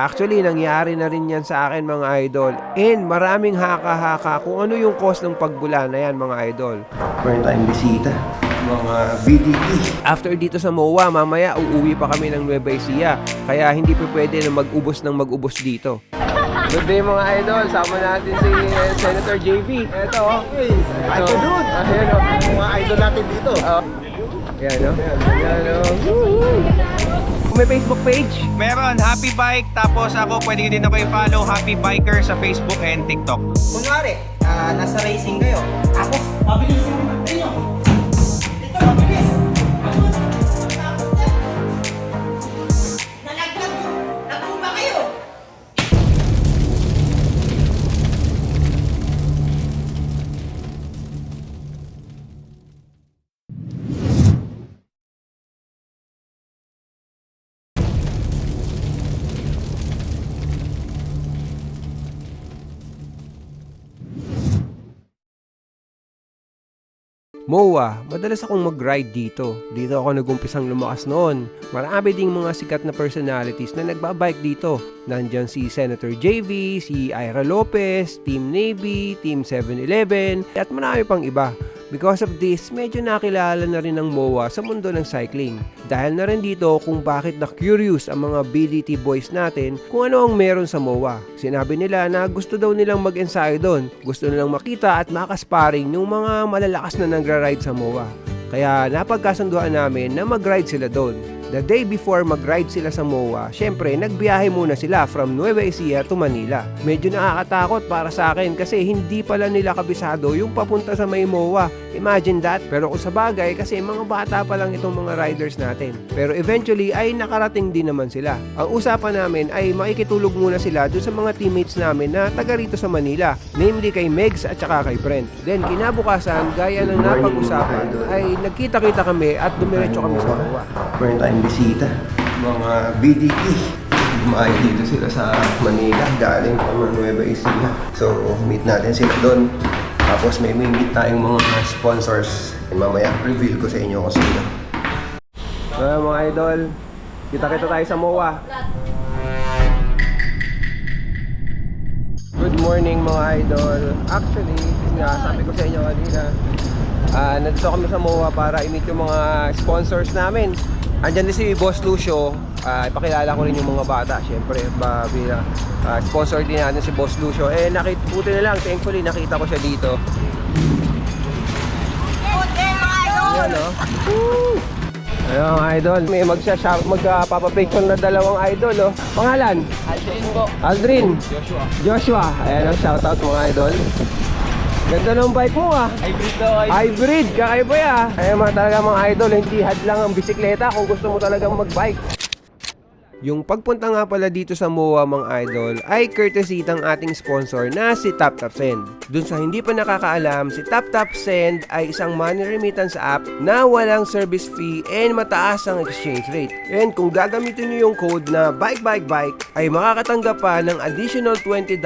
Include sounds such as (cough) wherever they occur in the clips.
Actually, nangyari na rin yan sa akin mga idol. And maraming haka-haka kung ano yung cause ng pagbula na yan mga idol. Meron tayong bisita. Mga BDT. After dito sa MOA, mamaya uuwi pa kami ng Nueva Ecija. Kaya hindi pa pwede na mag-ubos ng mag-ubos dito. Good day mga idol, sama natin si eh, Senator JV. Ito oh. Ito. Ayan oh. Mga idol natin dito. Oh. Yan oh. Yan oh. Kung may Facebook page, Meron, Happy Bike. Tapos ako, pwede din ako i-follow Happy Biker sa Facebook and TikTok. Kunwari, ah, nasa racing kayo. Ako, mabilis yung MOA, madalas akong mag-ride dito. Dito ako nagumpisang lumakas noon. Marami ding mga sikat na personalities na nagbabike dito. Nandyan si Senator JV, si Ira Lopez, Team Navy, Team 7-Eleven, at marami pang iba. Because of this, medyo nakilala na rin ng MOA sa mundo ng cycling. Dahil na rin dito kung bakit na curious ang mga BDT boys natin kung ano ang meron sa MOA. Sinabi nila na gusto daw nilang mag-ensayo doon. Gusto nilang makita at makasparing yung mga malalakas na nagra-ride sa MOA. Kaya napagkasunduan namin na mag-ride sila doon. The day before mag-ride sila sa MOA, syempre nagbiyahe muna sila from Nueva Ecija to Manila. Medyo nakakatakot para sa akin kasi hindi pala nila kabisado yung papunta sa may MOA. Imagine that. Pero kung sa bagay kasi mga bata pa lang itong mga riders natin. Pero eventually ay nakarating din naman sila. Ang usapan namin ay makikitulog muna sila doon sa mga teammates namin na taga rito sa Manila. Namely kay Megs at saka kay Brent. Then kinabukasan, gaya ng napag-usapan, ay nagkita-kita kami at dumiretso kami sa MOA. Meron bisita. Mga BDT. Dumayo dito sila sa Manila. Galing pa Nueva Ecija. So, meet natin sila doon. Tapos may meet tayong mga sponsors. And mamaya, reveal ko sa inyo kung sino. So mga idol, kita-kita tayo sa MOA. Good morning mga idol. Actually, nga, sabi ko sa inyo kanina, ah nandito kami sa MOA para i-meet yung mga sponsors namin. Andyan din si Boss Lucio. Ah, ipakilala ko rin yung mga bata, ba, bilang ah, sponsor din natin si Boss Lucio. Eh, nakita, buti na lang, thankfully, nakita ko siya dito. Ayan, oh. Woo! Mga idol. May magsasya, magpapapicture na dalawang idol, oh. Pangalan? Aldrin po. Aldrin. Joshua. Joshua. Ayan, oh, shoutout mga idol. Ganda ng bike mo, ah. Hybrid daw kayo. Hybrid, kakaiba ya. Kaya mga talaga mga idol, hindi hadlang ang bisikleta kung gusto mo talagang magbike. Yung pagpunta nga pala dito sa MOA mga idol ay courtesy ng ating sponsor na si TapTapSend. Dun sa hindi pa nakakaalam, si TapTapSend ay isang money remittance app na walang service fee and mataas ang exchange rate. And kung gagamitin nyo yung code na BikeBikeBike ay makakatanggap pa ng additional $20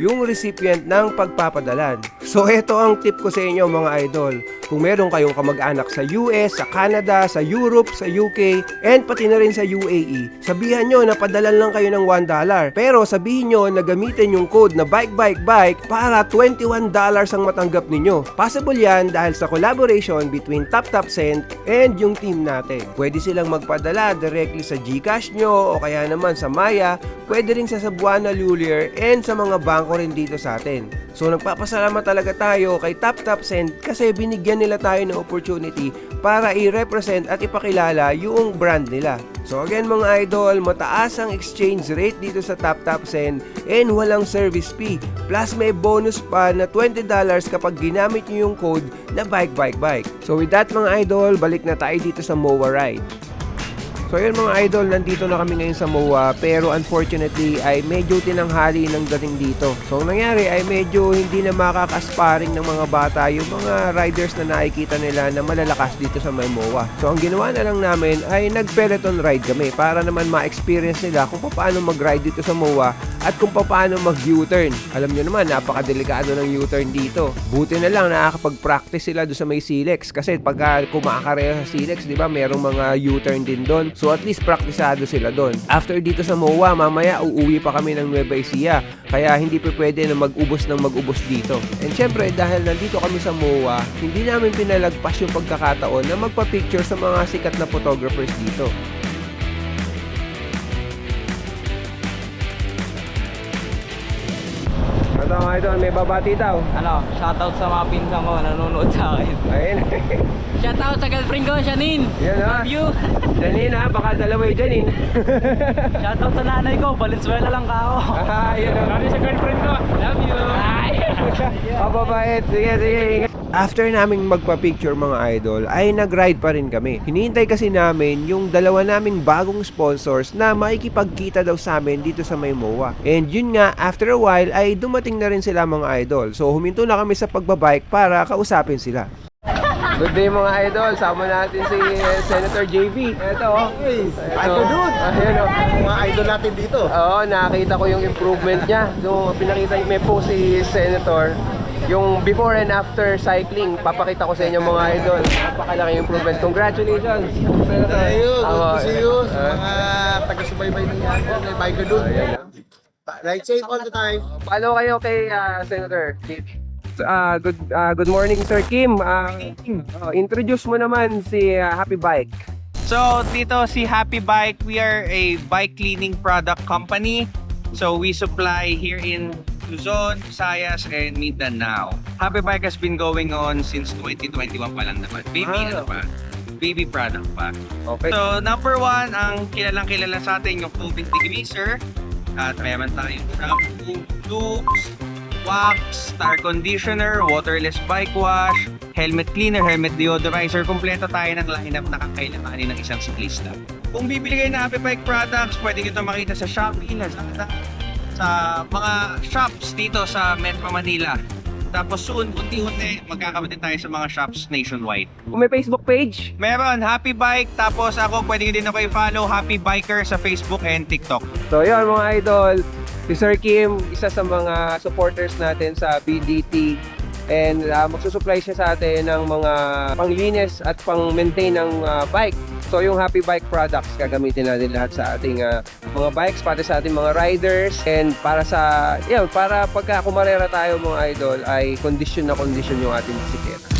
yung recipient ng pagpapadalan. So ito ang tip ko sa inyo mga idol. Kung meron kayong kamag-anak sa US, sa Canada, sa Europe, sa UK, and pati na rin sa UAE, sabihan nyo na padalan lang kayo ng $1. Pero sabihin nyo na gamitin yung code na BikeBikeBike para $21 ang matanggap ninyo. Possible yan dahil sa collaboration between TapTapSend and yung team natin. Pwede silang magpadala directly sa GCash nyo o kaya naman sa Maya, pwede rin sa Cebuana Lulier and sa mga bangko rin dito sa atin. So nagpapasalamat talaga tayo kay TapTapSend kasi binigyan nila tayo ng opportunity para i-represent at ipakilala yung brand nila. So again mga idol, mataas ang exchange rate dito sa TapTapSend and walang service fee. Plus may bonus pa na $20 kapag ginamit nyo yung code na bike bike bike. So with that mga idol, balik na tayo dito sa MOA Ride. So yun mga idol, nandito na kami ngayon sa MOA pero unfortunately ay medyo tinanghali ng dating dito. So ang nangyari ay medyo hindi na makakasparing ng mga bata yung mga riders na nakikita nila na malalakas dito sa may MOA. So ang ginawa na lang namin ay nag-peloton ride kami para naman ma-experience nila kung paano mag-ride dito sa MOA at kung paano mag-U-turn. Alam nyo naman, napakadelikado ng U-turn dito. Buti na lang nakakapag-practice sila doon sa may Silex kasi pagka kumakareho sa Silex, di ba, merong mga U-turn din doon. So at least praktisado sila doon. After dito sa MOA, mamaya uuwi pa kami ng Nueva Ecija. Kaya hindi pa pwede na mag-ubos ng mag-ubos dito. And syempre, dahil nandito kami sa MOA, hindi namin pinalagpas yung pagkakataon na magpa-picture sa mga sikat na photographers dito. Ito mga idol, may babati daw. Ano, shoutout sa mga pinsan ko nanonood sa akin. Ayun. (laughs) Shoutout sa girlfriend ko, Janine. Yan ha. Love you. (laughs) Janine ha, baka dalawa yung Janine. (laughs) Shoutout sa nanay ko, Valenzuela lang ka ako. ah, yun ha. sa girlfriend ko. Love you. Ay. Kababait. Sige, sige. After naming magpa-picture mga idol, ay nag-ride pa rin kami. Hinihintay kasi namin yung dalawa naming bagong sponsors na makikipagkita daw sa amin dito sa may MOA. And yun nga, after a while ay dumating na rin sila mga idol. So huminto na kami sa pagbabike para kausapin sila. Good day mga idol, sama natin si Senator JV. Ito oh. Ito dude. Ayan oh. Mga idol natin dito. Oo, nakita ko yung improvement niya. So, pinakita niya may post si Senator. Yung before and after cycling, papakita ko sa inyo mga idol. Napakalaki improvement. Congratulations. Ayun, good Oo. to see you. Sa Ah, mga taga-subaybay ng yan, may biker doon. Ride safe all the time. Paano kayo kay ah, Senator? Ah, good ah, good morning Sir Kim. Ah, oh, introduce mo naman si ah, Happy Bike. So, dito si Happy Bike, we are a bike cleaning product company. So, we supply here in Luzon, Visayas, and Mindanao. Happy Bike has been going on since 2021 pa lang naman. Baby, Ah. ano pa? Baby product pa. Okay. So, number one, ang kilalang kilala sa atin yung tubig degreaser. At meron tayong shampoo, tubes, wax, star conditioner, waterless bike wash, helmet cleaner, helmet deodorizer. Kompleto tayo ng lineup na kakailanganin ng isang siklista. Kung bibili kayo ng Happy Bike products, pwede nyo ito makita sa Shopee, Lazada, sa mga shops dito sa Metro Manila. Tapos soon, unti-unti, magkakabati tayo sa mga shops nationwide. Kung may Facebook page, Meron, Happy Bike. Tapos ako, pwede nyo din ako i-follow, Happy Biker sa Facebook and TikTok. So yun mga idol, si Sir Kim, isa sa mga supporters natin sa BDT and uh, magsusupply siya sa atin ng mga panglinis at pang-maintain ng uh, bike. So yung Happy Bike products, gagamitin natin lahat sa ating uh, mga bikes, para sa ating mga riders and para sa, yun, para pagka kumarera tayo mga idol ay condition na condition yung ating bisikleta.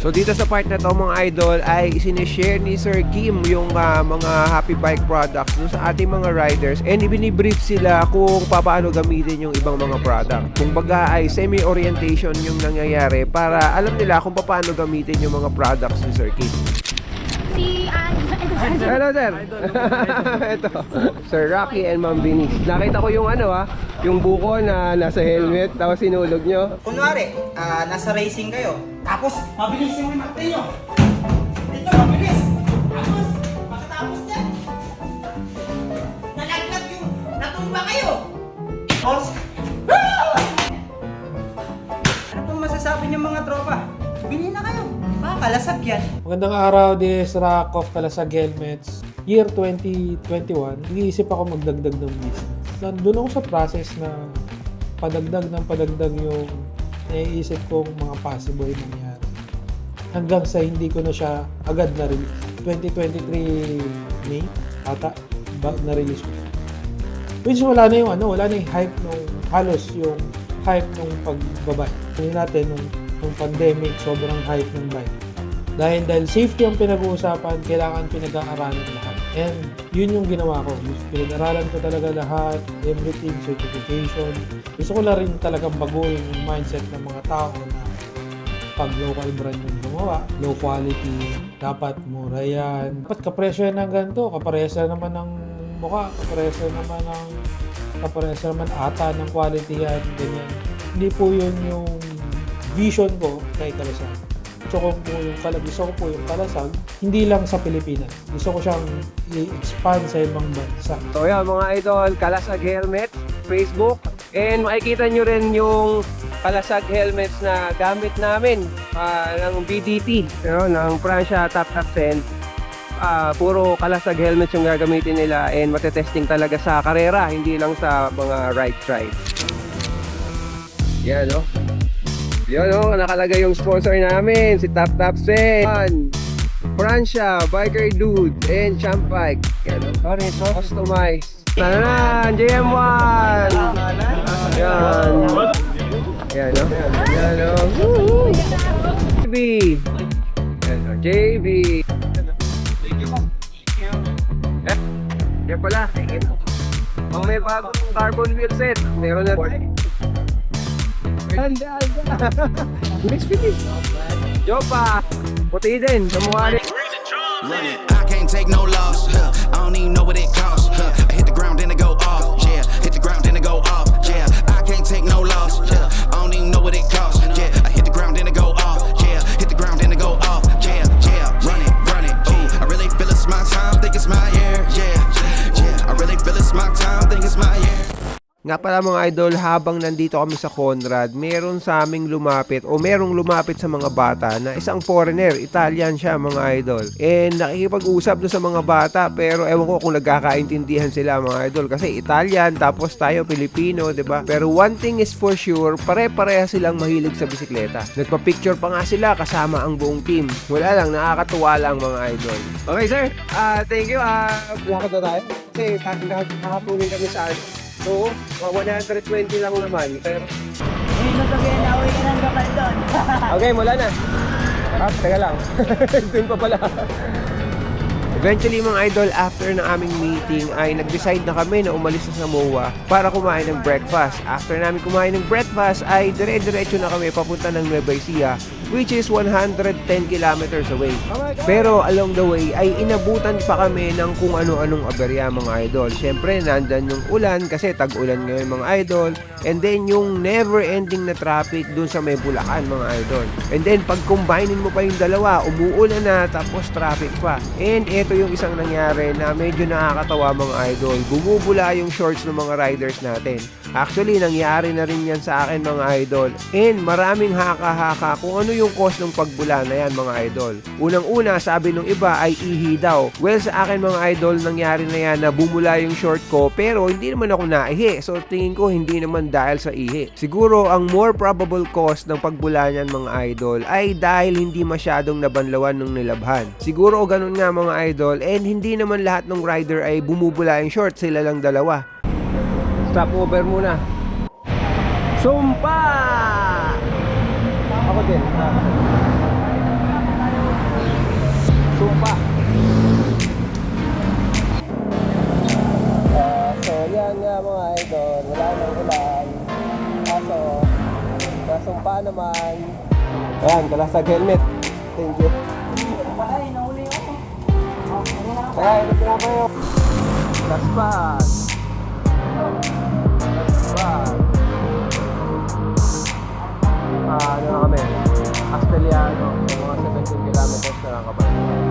So dito sa part na to mga idol ay sinishare ni Sir Kim yung ah, mga Happy Bike products dun sa ating mga riders and ibinibrief sila kung paano gamitin yung ibang mga product. Kung baga ay semi-orientation yung nangyayari para alam nila kung paano gamitin yung mga products ni Sir Kim. Si. Hello sir! (laughs) Ito, Sir Rocky and Ma'am Binis. Nakita ko yung ano ah, yung buko na nasa helmet tapos sinulog nyo. Kunwari, ah, nasa racing kayo, tapos mabilis yung mata nyo. Dito, mabilis. Tapos, pagkatapos nalaglag yung natumba kayo. Tapos, ano pong masasabi niyo mga tropa? Bili na kayo. Makakalasag yan. Magandang araw, this of Kalasag Helmets. Year 2021, nag-iisip ako magdagdag ng business. Nandun ako sa process na padagdag ng padagdag yung naiisip kong mga possible mangyari. Hanggang sa hindi ko na siya agad na-release. 2023 May, ata, na-release ko. Which wala na yung ano, wala na yung hype nung, halos yung hype nung pagbabay. Hindi natin nung, nung pandemic, sobrang hype ng bike. Dahil dahil safety ang pinag-uusapan, kailangan pinag-aaralan lahat. And yun yung ginawa ko. Pinag-aralan ko talaga lahat, everything, certification. Gusto ko na rin talagang baguhin yung mindset ng mga tao na pag local brand yung gumawa, low quality, dapat mura yan. Dapat kapresyo yan ng ganito, kapresyo naman ng mukha, kapresyo naman ng kapresyo naman ata ng quality yan, ganyan. Hindi po yun yung vision ko kay Kalasag. Gusto ko po yung gusto ko po yung kalasag, hindi lang sa Pilipinas. Gusto ko siyang i-expand sa ibang bansa. So yan mga idol, Kalasag Helmet, Facebook, and makikita nyo rin yung Kalasag helmets na gamit namin ah, ng BDT, you know, ng Francia Top Top 10. ah, puro kalasag helmet yung gagamitin nila and matetesting talaga sa karera, hindi lang sa mga ride ride. Yan no. Yan no, nakalagay yung sponsor namin, si Tap Tap Sen. Francia, Biker Dude, and Champ Bike. Yan no. Customize. Tananan, JM1! Yan. Yan no. Yan no. Woo! JB. Yan no. JB. Eh, yan pala. Ang may bagong carbon wheel set. Meron na. Anda, anda. (laughs) Mix finish. Jopa. Puti din. Sa mukha rin. I can't take no loss. I don't even know what it costs. Nga pala mga idol, habang nandito kami sa Conrad, meron sa aming lumapit o merong lumapit sa mga bata na isang foreigner, Italian siya mga idol. And nakikipag-usap doon sa mga bata pero ewan ko kung nagkakaintindihan sila mga idol kasi Italian tapos tayo Pilipino, 'di ba? Pero one thing is for sure, pare-pareha silang mahilig sa bisikleta. Nagpa-picture pa nga sila kasama ang buong team. Wala lang, nakakatuwa lang mga idol. Okay sir, ah thank you. Ah, lakad na tayo. Kasi kakapunin kami sa So, mga 120 lang naman. Pero... okay, mula na. Ah, teka lang. (laughs) Doon pa pala. Eventually mga idol, after ng aming meeting ay nag-decide na kami na umalis sa Samoa para kumain ng breakfast. After namin kumain ng breakfast ay dire-diretso na kami papunta ng Nueva Ecija which is 110 kilometers away. Pero along the way ay inabutan pa kami ng kung ano-anong aberya mga idol. Siyempre nandan yung ulan kasi tag-ulan ngayon mga idol and then yung never ending na traffic dun sa may Bulacan mga idol. And then pag combinein mo pa yung dalawa, umuulan na tapos traffic pa. And ito yung isang nangyari na medyo nakakatawa mga idol. Bumubula yung shorts ng mga riders natin. Actually, nangyari na rin yan sa akin mga idol. And maraming haka-haka kung ano yung cause ng pagbula na yan mga idol. Unang-una, sabi nung iba ay ihi daw. Well, sa akin mga idol, nangyari na yan na bumula yung short ko pero hindi naman ako naihi. So tingin ko hindi naman dahil sa ihi. Siguro ang more probable cause ng pagbula niyan mga idol ay dahil hindi masyadong nabanlawan ng nilabhan. Siguro ganun nga mga idol and hindi naman lahat ng rider ay bumubula yung short, sila lang dalawa. Stop over muna. Sumpa! Ako din. Sumpa. Ah, so yan nga mga idol, wala nang ulan. Kaso, nasumpa naman. Ayan, kalasag helmet. Thank you. Kaya, ito na kayo. Laspas. Laspas. Ah, ano na kami? Asteliano. So, mga 17 kilometers na lang kapag.